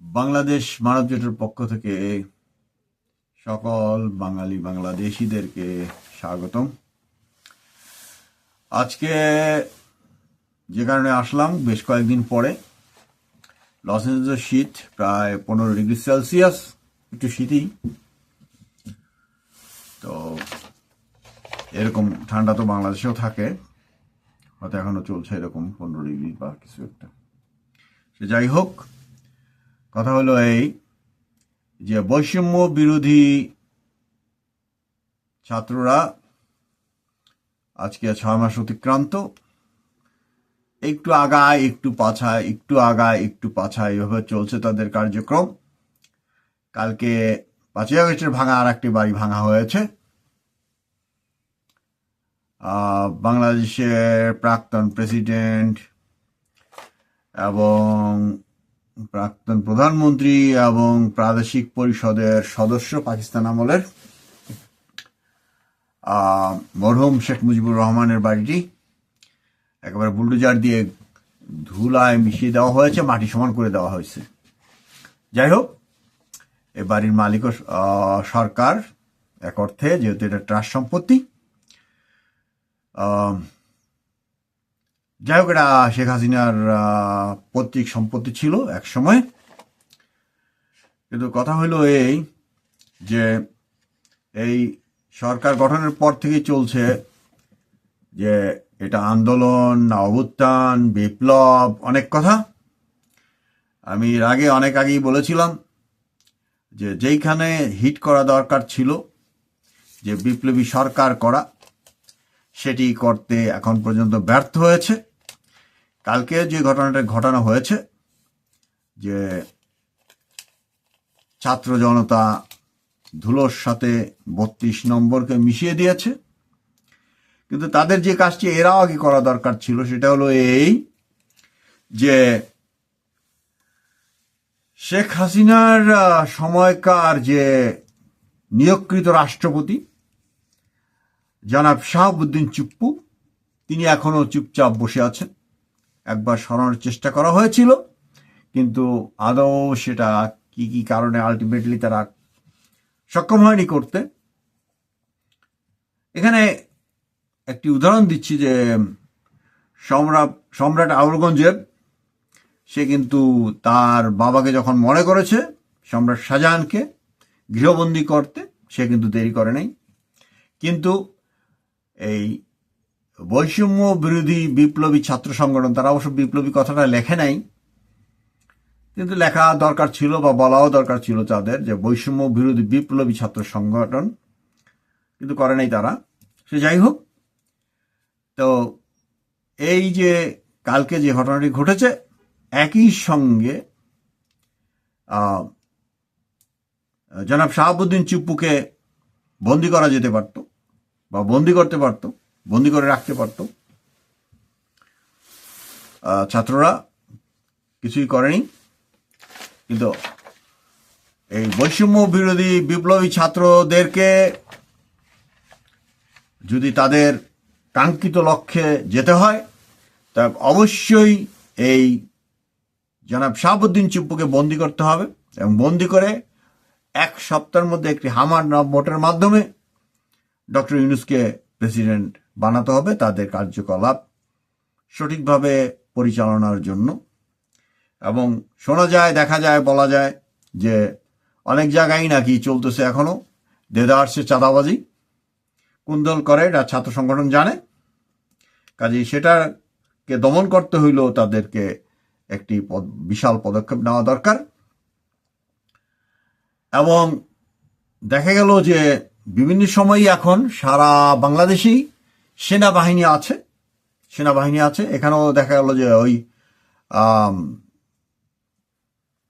বাংলাদেশ মানব জোটের পক্ষ থেকে সকল বাঙালি বাংলাদেশিদেরকে স্বাগতম। আজকে যে কারণে আসলাম, বেশ কয়েকদিন পরে। লস এঞ্জেলস শীত প্রায় পনেরো ডিগ্রি সেলসিয়াস, একটু শীতই। তো এরকম ঠান্ডা তো বাংলাদেশেও থাকে। হয়তো এখনও চলছে এরকম পনেরো ডিগ্রি বা কিছু একটা। সে যাই হোক, কথা হলো এই যে বৈষম্য বিরোধী ছাত্ররা আজকে ছয় মাস অতিক্রান্ত। একটু আগায়, একটু পাছায়, একটু আগায়, একটু পাছায় এভাবে চলছে তাদের কার্যক্রম। কালকে পাঁচই আগস্টের ভাঙা আর একটি বাড়ি ভাঙা হয়েছে। বাংলাদেশের প্রাক্তন প্রেসিডেন্ট এবং প্রাক্তন প্রধানমন্ত্রী এবং প্রাদেশিক পরিষদের সদস্য পাকিস্তান আমলের মরহুম শেখ মুজিবুর রহমানের বাড়িটি একেবারে বুলডোজার দিয়ে ধুলায় মিশিয়ে দেওয়া হয়েছে মাটি সমান করে দেওয়া হয়েছে। যাই হোক এ বাড়ির মালিকও আহ, সরকার এক অর্থে যেহেতু এটা ট্রাস্ট সম্পত্তি যাই হোক, এটা শেখ হাসিনার পৈতৃক সম্পত্তি ছিল এক সময়। কিন্তু কথা হলো এই যে এই সরকার গঠনের পর থেকেই চলছে যে এটা আন্দোলন, না অভ্যুত্থান, বিপ্লব, অনেক কথা। আমি এর আগে অনেক আগেই বলেছিলাম যে যেইখানে হিট করা দরকার ছিল, যে বিপ্লবী সরকার করা সেটি করতে এখন পর্যন্ত ব্যর্থ হয়েছে। কালকে যে ঘটনাটা ঘটানো হয়েছে, যে ছাত্র জনতা ধুলোর সাথে বত্রিশ নম্বরকে মিশিয়ে দিয়েছে, কিন্তু তাদের যে কাজটি এরাও আগে করা দরকার ছিল, সেটা হলো এই যে শেখ হাসিনার সময়কার যে নিয়োগকৃত রাষ্ট্রপতি জনাব শাহাবুদ্দিন চুপ্পু, তিনি এখনও চুপচাপ বসে আছেন। একবার সরানোর চেষ্টা করা হয়েছিল, কিন্তু আদৌ সেটা কি কি কারণে আলটিমেটলি তারা সক্ষম হয়নি করতে। এখানে একটি উদাহরণ দিচ্ছি যে সম্রাট সম্রাট আউরগঞ্জেব সে কিন্তু তার বাবাকে যখন মনে করেছে, সম্রাট শাহজাহানকে গৃহবন্দী করতে, সে কিন্তু দেরি করে নাই। কিন্তু এই বৈষম্য বিরোধী বিপ্লবী ছাত্র সংগঠন, তারা অবশ্য বিপ্লবী কথাটা লেখে নাই, কিন্তু লেখা দরকার ছিল বা বলাও দরকার ছিল তাদের যে বৈষম্য বিরোধী বিপ্লবী ছাত্র সংগঠন কিন্তু করে নাই তারা। সে যাই হোক, তো এই যে কালকে যে ঘটনাটি ঘটেছে, একই সঙ্গে জনাব শাহাবুদ্দিন চুপ্পুকে বন্দি করা যেতে পারত। বা বন্দি করতে পারত, বন্দি করে রাখতে পারত। ছাত্ররা কিছুই করেনি, কিন্তু এই বৈষম্য বিরোধী বিপ্লবী ছাত্রদেরকে যদি তাদের কাঙ্ক্ষিত লক্ষ্যে যেতে হয়, তা অবশ্যই এই জনাব শাহাবুদ্দিন চুপ্পুকে বন্দি করতে হবে এবং বন্দি করে এক সপ্তাহের মধ্যে একটি হামার ভোটের মাধ্যমে ডক্টর ইউনুসকে প্রেসিডেন্ট বানাতে হবে তাদের কার্যকলাপ সঠিকভাবে পরিচালনার জন্য। এবং শোনা যায়, দেখা যায়, বলা যায় যে অনেক জায়গায় নাকি চলতেছে এখনও দেদারসে চাঁদাবাজি। কুন্দল করে এটা ছাত্র সংগঠন জানে। কাজেই সেটাকে দমন করতে হইলেও তাদেরকে একটি বিশাল পদক্ষেপ নেওয়া দরকার। এবং দেখা গেল যে বিভিন্ন সময়ই এখন সারা বাংলাদেশেই সেনাবাহিনী আছে সেনাবাহিনী আছে। এখানেও দেখা গেল যে ওই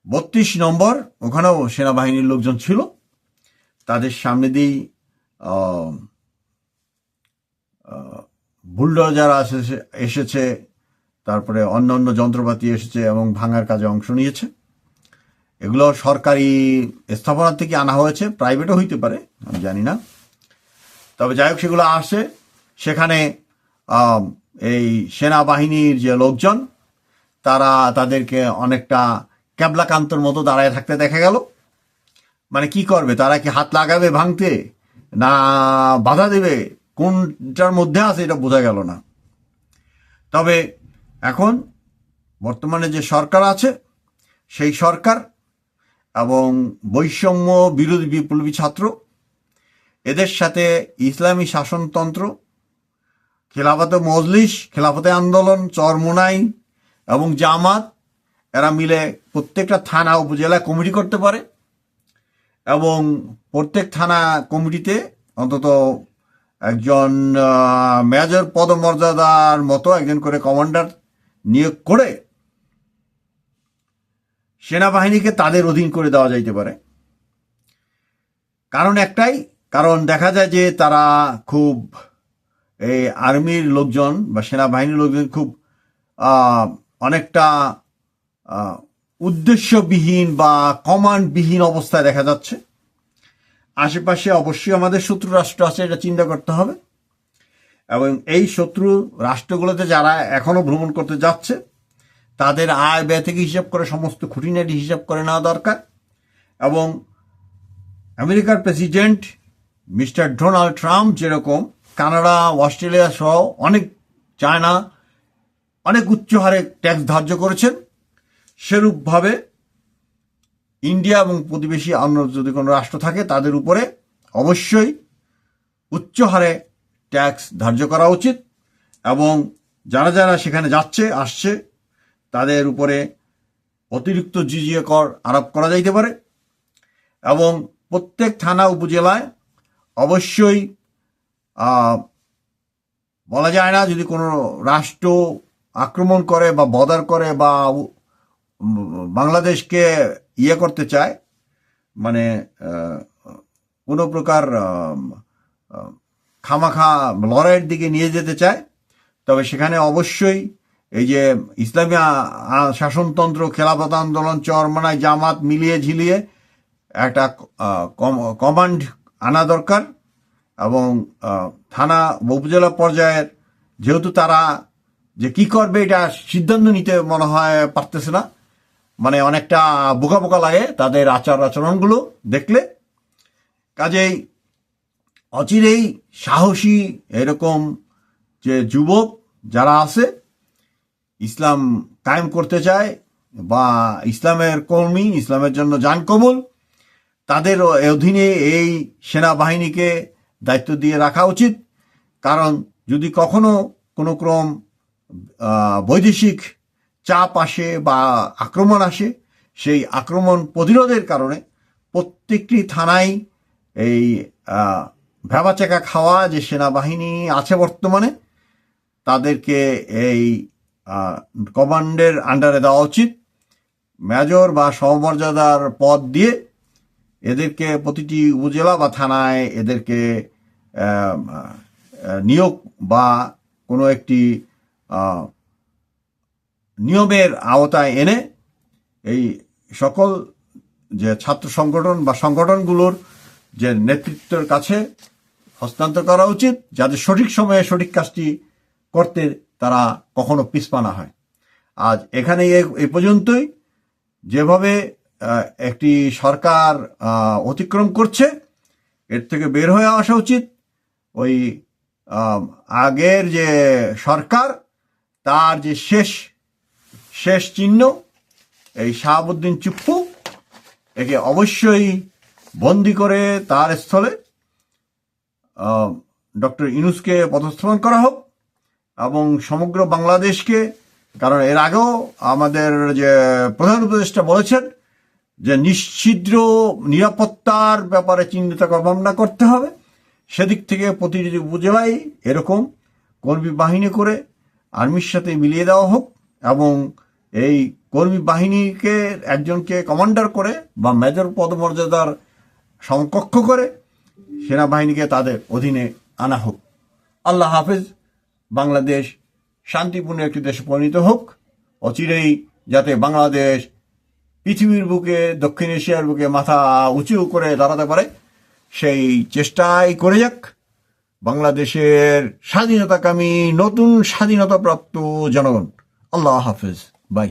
বত্রিশ নম্বর, ওখানেও সেনাবাহিনীর লোকজন ছিল। তাদের সামনে দিয়েই বুলডোজার এসেছে, তারপরে অন্য অন্য যন্ত্রপাতি এসেছে এবং ভাঙার কাজে অংশ নিয়েছে। এগুলো সরকারি স্থাপনা থেকে আনা হয়েছে প্রাইভেটও হইতে পারে, আমি জানি না। তবে যাই হোক, সেগুলো আসে। সেখানে এই সেনাবাহিনীর যে লোকজন, তারা তাদেরকে অনেকটা ক্যাবলাকান্তর মতো দাঁড়ায় থাকতে দেখা গেল। মানে কি করবে? তারা কি হাত লাগাবে ভাঙতে? না বাধা দেবে? কোনটার মধ্যে আছে এটা বোঝা গেল না। তবে এখন বর্তমানে যে সরকার আছে, সেই সরকার এবং বৈষম্য বিরোধী বিপ্লবী ছাত্র, এদের সাথে ইসলামী শাসনতন্ত্র, খেলাফতে মজলিস, খেলাফতে আন্দোলন, চরমোনাই এবং জামাত, এরা মিলে প্রত্যেকটা থানা উপজেলা কমিটি করতে পারে এবং প্রত্যেক থানা কমিটিতে অন্তত একজন মেজর পদমর্যাদার মতো একজন করে কমান্ডার নিয়োগ করে সেনাবাহিনীকে তাদের অধীন করে দেওয়া যাইতে পারে। কারণ একটাই, কারণ দেখা যায় যে তারা খুব এই আর্মির লোকজন বা সেনাবাহিনীর লোকজন খুব অনেকটা উদ্দেশ্যবিহীন বা কমান্ডবিহীন অবস্থায় দেখা যাচ্ছে। আশেপাশে অবশ্যই আমাদের শত্রু রাষ্ট্র আছে, এটা চিন্তা করতে হবে। এবং এই শত্রু রাষ্ট্রগুলোতে যারা এখনও ভ্রমণ করতে যাচ্ছে তাদের আয় ব্যয় থেকে হিসাব করে সমস্ত খুঁটিনাটি হিসাব করে নেওয়া দরকার। এবং আমেরিকার প্রেসিডেন্ট মিস্টার ডোনাল্ড ট্রাম্প যেরকম কানাডা, অস্ট্রেলিয়া সহ অনেক চায়না, অনেক উচ্চ হারে ট্যাক্স ধার্য করেছেন। সেরূপভাবে ইন্ডিয়া এবং প্রতিবেশী অন্য যদি কোনো রাষ্ট্র থাকে, তাদের উপরে অবশ্যই উচ্চ হারে ট্যাক্স ধার্য করা উচিত। এবং যারা যারা সেখানে যাচ্ছে, আসছে তাদের উপরে অতিরিক্ত জিজিএ কর আরোপ করা যাইতে পারে এবং প্রত্যেক থানা উপজেলায় অবশ্যই বলা যায় না যদি কোনো রাষ্ট্র আক্রমণ করে বা বদার করে বা বাংলাদেশকে ইয়ে করতে চায় মানে কোনো প্রকার খামাখা লড়াইয়ের দিকে নিয়ে যেতে চায়, তবে সেখানে অবশ্যই এই যে ইসলামী শাসনতন্ত্র, খেলাফত আন্দোলন, চরমানায় জামাত মিলিয়ে ঝিলিয়ে একটা কমান্ড আনা দরকার এবং থানা উপজেলা পর্যায়ের যেহেতু তারা যে কি করবে এটা সিদ্ধান্ত নিতে মনে হয় পারতেছে না। মানে অনেকটা বোকা বোকা লাগে তাদের আচার আচরণগুলো দেখলে। কাজেই অচিরেই সাহসী এরকম যে যুবক যারা আছে ইসলাম কায়েম করতে চায় বা ইসলামের কর্মী, ইসলামের জন্য যান কবুল তাদের অধীনে এই সেনাবাহিনীকে দায়িত্ব দিয়ে রাখা উচিত। কারণ যদি কখনো কোনো ক্রম বৈদেশিক চাপ আসে বা আক্রমণ আসে, সেই আক্রমণ প্রতিরোধের কারণে প্রত্যেকটি থানায় এই ভেবাচাকা খাওয়া যে সেনাবাহিনী আছে বর্তমানে, তাদেরকে এই কমান্ডের আন্ডারে দেওয়া উচিত। মেজর বা সমমর্যাদার পদ দিয়ে এদেরকে প্রতিটি উপজেলা বা থানায় এদেরকে নিয়োগ বা কোনো একটি নিয়মের আওতায় এনে এই সকল যে ছাত্র সংগঠন বা সংগঠনগুলোর যে নেতৃত্বের কাছে হস্তান্তর করা উচিত, যাতে সঠিক সময়ে সঠিক কাজটি করতে তারা কখনো পিছপা না হয়। আজ এখানে এ পর্যন্তই। যেভাবে একটি সরকার অতিক্রম করছে, এর থেকে বের হয়ে আসা উচিত। ওই আগের যে সরকার, তার যে শেষ শেষ চিহ্ন, এই শাহাবুদ্দিন চুপ্পু, একে অবশ্যই বন্দি করে তার স্থলে ডক্টর ইনুসকে পদস্থাপন করা হোক। এবং সমগ্র বাংলাদেশকে, কারণ এর আগেও আমাদের যে প্রধান উপদেষ্টা বলেছেন যে নিশ্ছিদ্র নিরাপত্তার ব্যাপারে চিন্তা ভাবনা করতে হবে। সেদিক থেকে প্রতিটি উপজেলায় এরকম কর্মী বাহিনী করে আর্মির সাথে মিলিয়ে দেওয়া হোক এবং এই কর্মী বাহিনীকে একজনকে কমান্ডার করে বা মেজর পদমর্যাদার সমকক্ষ করে সেনাবাহিনীকে তাদের অধীনে আনা হোক। আল্লাহ হাফেজ। বাংলাদেশ শান্তিপূর্ণ একটি দেশে পরিণত হোক, অচিরেই যাতে বাংলাদেশ পৃথিবীর বুকে, দক্ষিণ এশিয়ার বুকে মাথা উঁচু করে দাঁড়াতে পারে, সেই চেষ্টাই করে যাক। বাংলাদেশের স্বাধীনতাকামী নতুন স্বাধীনতাপ্রাপ্ত জনগণ। আল্লাহ হাফেজ। বাই।